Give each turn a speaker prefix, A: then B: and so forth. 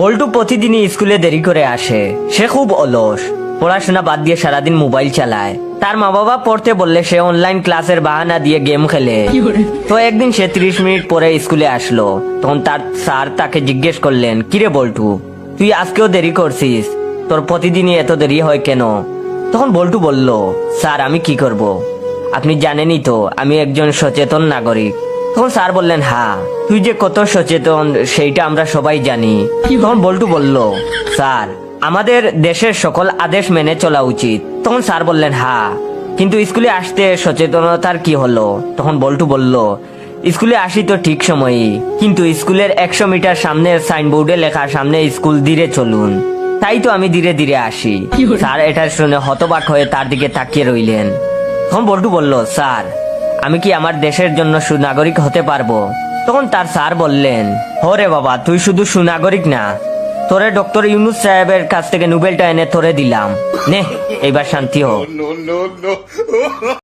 A: বল্টু প্রতিদিনই স্কুলে দেরি করে আসে। সে খুব অলস। পড়াশোনা বাদ দিয়ে সারাদিন মোবাইল চালায়। তার মা বাবা পড়তে বললে সে অনলাইন ক্লাসের বাহানা দিয়ে গেম খেলে। তো একদিন সে ত্রিশ মিনিট পরে স্কুলে আসলো। তখন তার স্যার তাকে জিজ্ঞেস করলেন কিরে বল্টু তুই আজকেও দেরি করছিস? তোর প্রতিদিনই এত দেরি হয় কেন? তখন বল্টু বলল স্যার আমি কি করব? আপনি জানেনই তো আমি একজন সচেতন নাগরিক। তখন স্যার বললেন হ্যাঁ তুই যে কত সচেতন সেইটা আমরা সবাই জানি। তখন বল্টু বলল স্যার আমাদের দেশের সকল আদেশ মেনে চলা উচিত। তখন স্যার বললেন হ্যাঁ কিন্তু স্কুলে আসতে সচেতনতার কি হলো? তখন বল্টু বলল স্কুলে আসি তো ঠিক সময়ই কিন্তু স্কুলের একশো মিটার সামনে সাইনবোর্ডে লেখা সামনে স্কুল ধীরে চলুন। তাই তো আমি ধীরে ধীরে আসি। স্যার এটা শুনে হতবাক হয়ে তার দিকে তাকিয়ে রইলেন। তখন বল্টু বলল স্যার আমি কি আমার দেশের জন্য সুনাগরিক হতে পারব তখন তার স্যার বললেন হরে বাবা তুই শুধু সুনাগরিক না তোরে ডক্টর ইউনুস সাহেবের কাছ থেকে নোবেলটা এনে তোরে দিলাম নে এবার শান্তি হোক.